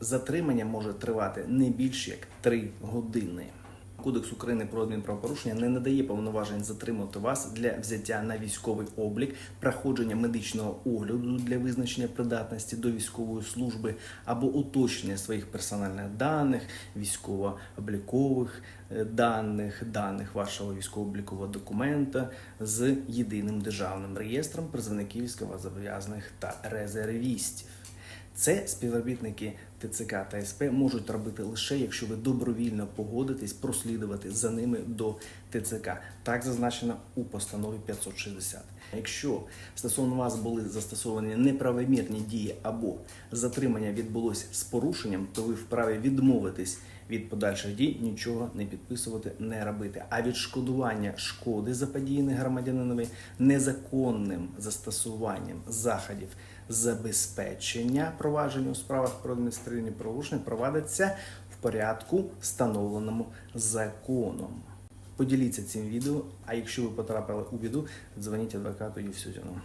Затримання може тривати не більше як 3 години. Кодекс України про адмінправопорушення не надає повноважень затримати вас для взяття на військовий облік, проходження медичного огляду для визначення придатності до військової служби або уточнення своїх персональних даних, військово-облікових е, даних, даних вашого військово-облікового документа з єдиним державним реєстром призовників військовозобов'язаних та резервістів. Це співробітники ТЦК та СП можуть робити лише якщо ви добровільно погодитесь прослідувати за ними до ТЦК. Так зазначено у постанові 560. Якщо стосовно вас були застосовані неправомірні дії або затримання відбулось з порушенням, то ви вправі відмовитись від подальших дій, нічого не підписувати, не робити. А відшкодування шкоди заподіяної громадянинові незаконним застосуванням заходів забезпечення провадження у справах про адміністративні правопорушення провадиться в порядку, встановленому законом. Поділіться цим відео, а якщо ви потрапили у біду, дзвоніть адвокату Євсютіну.